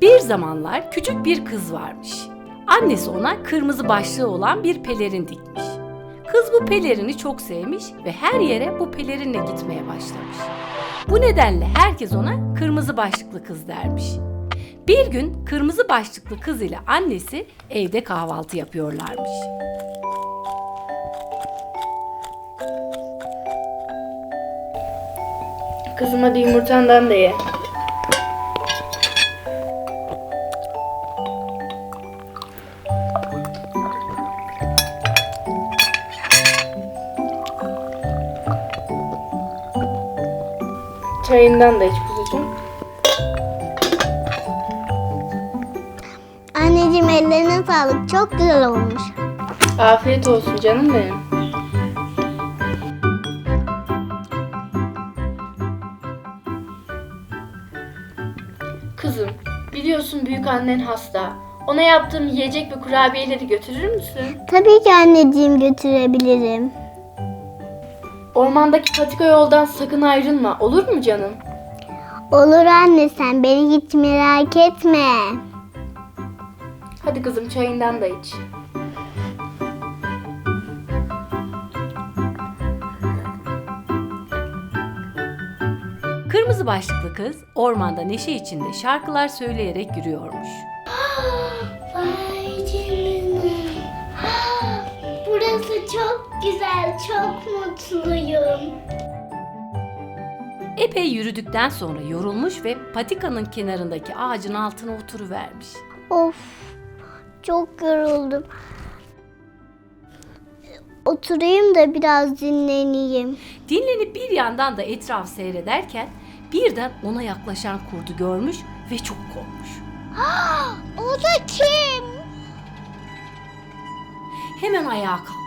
Bir zamanlar küçük bir kız varmış. Annesi ona kırmızı başlığı olan bir pelerin dikmiş. Kız bu pelerini çok sevmiş ve her yere bu pelerinle gitmeye başlamış. Bu nedenle herkes ona kırmızı başlıklı kız dermiş. Bir gün kırmızı başlıklı kız ile annesi evde kahvaltı yapıyorlarmış. Kızım hadi yumurtandan da ye. Çayından da iç kuzucuğum. Anneciğim ellerine sağlık. Çok güzel olmuş. Afiyet olsun canım benim. Kızım, biliyorsun büyük annen hasta. Ona yaptığım yiyecek ve kurabiyeleri götürür müsün? Tabii ki anneciğim götürebilirim. Ormandaki patika yoldan sakın ayrılma, olur mu canım? Olur anne sen beni hiç merak etme. Hadi kızım çayından da iç. Kırmızı başlıklı kız ormanda neşe içinde şarkılar söyleyerek yürüyormuş. Vay canına. Burası çok güzel, çok mutluyum. Epey yürüdükten sonra yorulmuş ve patikanın kenarındaki ağacın altına oturuvermiş. Of, çok yoruldum. Oturayım da biraz dinleneyim. Dinlenip bir yandan da etraf seyrederken birden ona yaklaşan kurdu görmüş ve çok korkmuş. O da kim? Hemen ayağa kalkmış.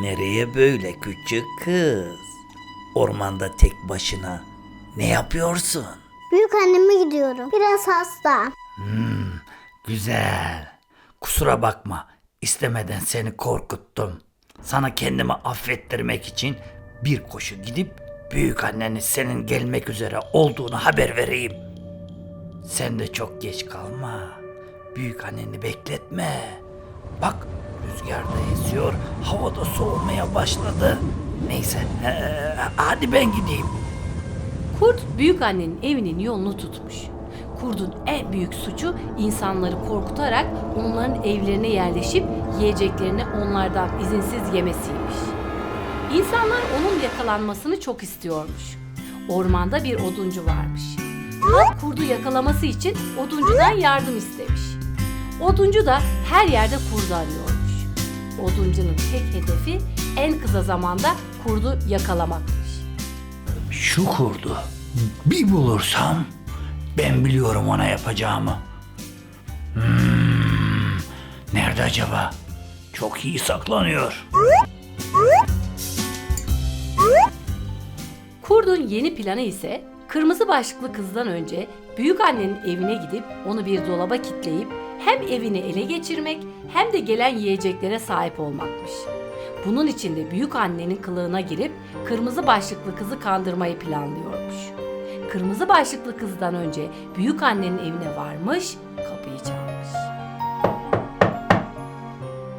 Nereye böyle küçük kız? Ormanda tek başına. Ne yapıyorsun? Büyük anneme gidiyorum. Biraz hasta. Güzel. Kusura bakma. istemeden seni korkuttum. Sana kendimi affettirmek için bir koşu gidip büyük annenin senin gelmek üzere olduğunu haber vereyim. Sen de çok geç kalma. Büyük anneni bekletme. Bak rüzgar da esiyor. Hava da soğumaya başladı. Neyse eee, hadi ben gideyim. Kurt büyük annenin evinin yolunu tutmuş. Kurdun en büyük suçu insanları korkutarak onların evlerine yerleşip yiyeceklerini onlardan izinsiz yemesiymiş. İnsanlar onun yakalanmasını çok istiyormuş. Ormanda bir oduncu varmış. Halk kurdu yakalaması için oduncudan yardım istemiş. Oduncu da her yerde kurdu arıyormuş. Oduncunun tek hedefi en kısa zamanda kurdu yakalamakmış. Şu kurdu bir bulursam ben biliyorum ona yapacağımı. Hmm, nerede acaba? Çok iyi saklanıyor. Kurdun yeni planı ise kırmızı başlıklı kızdan önce büyük annenin evine gidip onu bir dolaba kitleyip hem evini ele geçirmek hem de gelen yiyeceklere sahip olmakmış. Bunun için de büyük annenin kılığına girip kırmızı başlıklı kızı kandırmayı planlıyormuş. Kırmızı başlıklı kızdan önce büyük annenin evine varmış, kapıyı çalmış.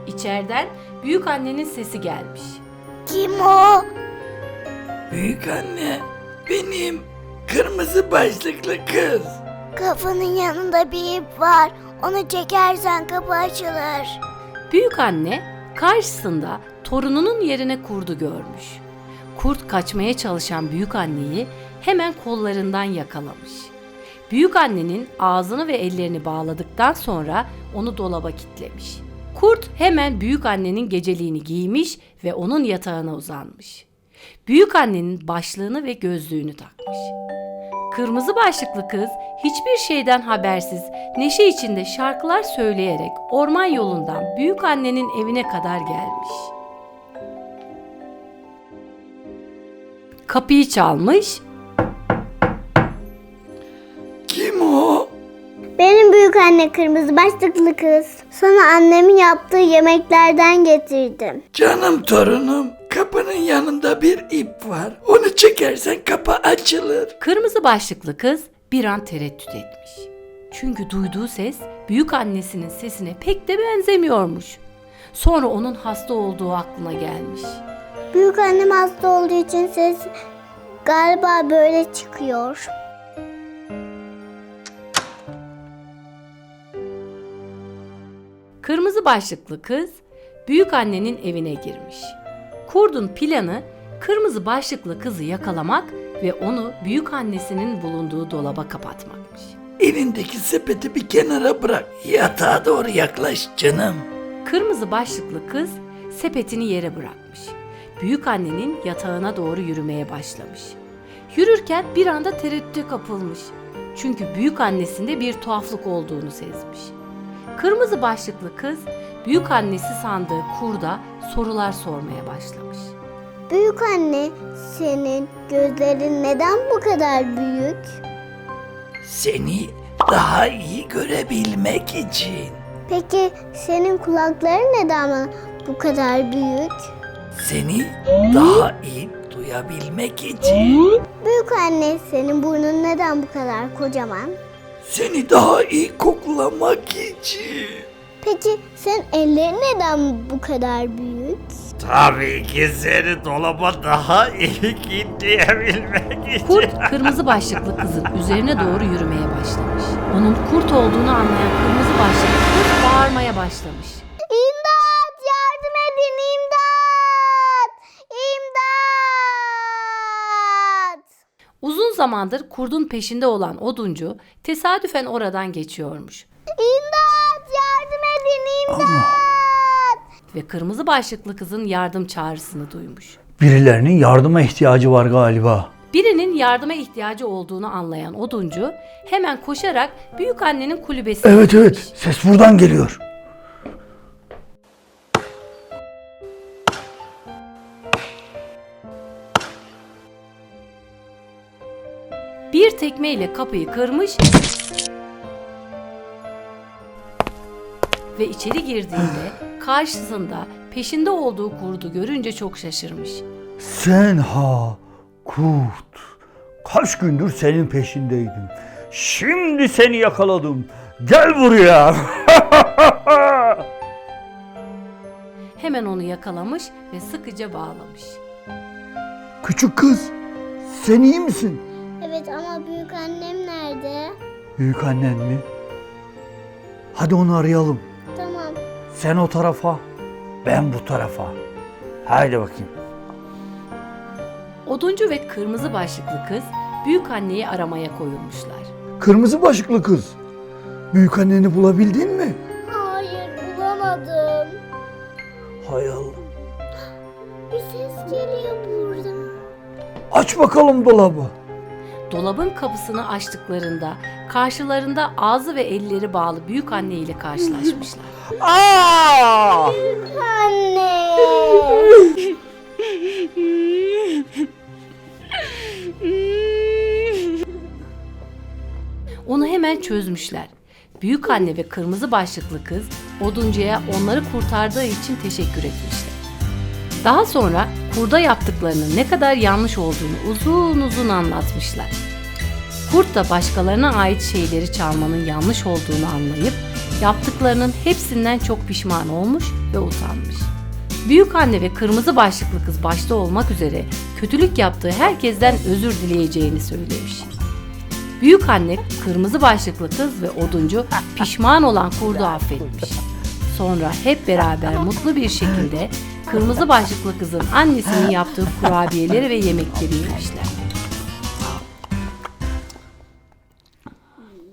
İçeriden büyük annenin sesi gelmiş. Kim o? Büyük anne benim kırmızı başlıklı kız. Kafanın yanında bir ip var. Onu çekersen kapı açılır. Büyük anne karşısında torununun yerine kurdu görmüş. Kurt kaçmaya çalışan büyük anneyi hemen kollarından yakalamış. Büyük annenin ağzını ve ellerini bağladıktan sonra onu dolaba kilitlemiş. Kurt hemen büyük annenin geceliğini giymiş ve onun yatağına uzanmış. Büyük annenin başlığını ve gözlüğünü takmış. Kırmızı başlıklı kız hiçbir şeyden habersiz neşe içinde şarkılar söyleyerek orman yolundan büyük annenin evine kadar gelmiş. Kapıyı çalmış, Kim o? Benim büyük anne kırmızı başlıklı kız. Sana annemin yaptığı yemeklerden getirdim. Canım torunum. Kapının yanında bir ip var. Onu çekersen kapı açılır. kırmızı başlıklı kız bir an tereddüt etmiş. Çünkü duyduğu ses büyük annesinin sesine pek de benzemiyormuş. Sonra onun hasta olduğu aklına gelmiş. Büyük annem hasta olduğu için ses galiba böyle çıkıyor. Kırmızı başlıklı kız büyük annenin evine girmiş. Kurdun planı kırmızı başlıklı kızı yakalamak ve onu büyük annesinin bulunduğu dolaba kapatmakmış. Elindeki sepeti bir kenara bırak. Yatağa doğru yaklaş canım. Kırmızı başlıklı kız sepetini yere bırakmış. Büyük annenin yatağına doğru yürümeye başlamış. Yürürken bir anda tereddüte kapılmış. Çünkü büyük annesinde bir tuhaflık olduğunu sezmiş. Kırmızı başlıklı kız büyük annesi sandığı kurda sorular sormaya başlamış. Büyük anne, senin gözlerin neden bu kadar büyük? Seni daha iyi görebilmek için. Peki senin kulakların neden bu kadar büyük? Seni daha iyi duyabilmek için. Büyük anne, senin burnun neden bu kadar kocaman? Seni daha iyi koklamak için. Peki sen ellerin neden bu kadar büyük? Tabii ki seni dolaba daha iyi kilitleyebilmek için. Kurt kırmızı başlıklı kızın üzerine doğru yürümeye başlamış. Onun kurt olduğunu anlayan kırmızı başlıklı kız bağırmaya başlamış. İmdat! Yardım edin imdat! İmdat! Uzun zamandır kurdun peşinde olan oduncu tesadüfen oradan geçiyormuş. İmdat! Yardım edin imdat! Ve kırmızı başlıklı kızın yardım çağrısını duymuş. Birilerinin yardıma ihtiyacı var galiba. Birinin yardıma ihtiyacı olduğunu anlayan oduncu hemen koşarak büyük annenin kulübesine Evet gitmiş. evet ses buradan geliyor. Bir tekmeyle kapıyı kırmış ve içeri girdiğinde karşısında peşinde olduğu kurdu görünce çok şaşırmış. Sen ha kurt. Kaç gündür senin peşindeydim. Şimdi seni yakaladım. Gel buraya. Hemen onu yakalamış ve sıkıca bağlamış. Küçük kız. Sen iyi misin? Evet ama büyük annem nerede? Büyük annen mi? Hadi onu arayalım. Sen o tarafa, ben bu tarafa. Haydi bakayım. Oduncu ve kırmızı başlıklı kız büyük anneyi aramaya koyulmuşlar. Kırmızı başlıklı kız. Büyük anneni bulabildin mi? Hayır bulamadım. Hay Allah. Bir ses geliyor buradan. Aç bakalım dolabı. Dolabın kapısını açtıklarında karşılarında ağzı ve elleri bağlı büyük anne ile karşılaşmışlar. Aa! Anne! Onu hemen çözmüşler. Büyük anne ve kırmızı başlıklı kız oduncuya onları kurtardığı için teşekkür etmişler. Daha sonra kurda yaptıklarının ne kadar yanlış olduğunu uzun uzun anlatmışlar. Kurt da başkalarına ait şeyleri çalmanın yanlış olduğunu anlayıp yaptıklarının hepsinden çok pişman olmuş ve utanmış. Büyük anne ve kırmızı başlıklı kız başta olmak üzere kötülük yaptığı herkesten özür dileyeceğini söylemiş. Büyük anne, kırmızı başlıklı kız ve oduncu pişman olan kurdu affetmiş. Sonra hep beraber mutlu bir şekilde kırmızı başlıklı kızın annesinin yaptığı kurabiyeleri ve yemekleri yemişler.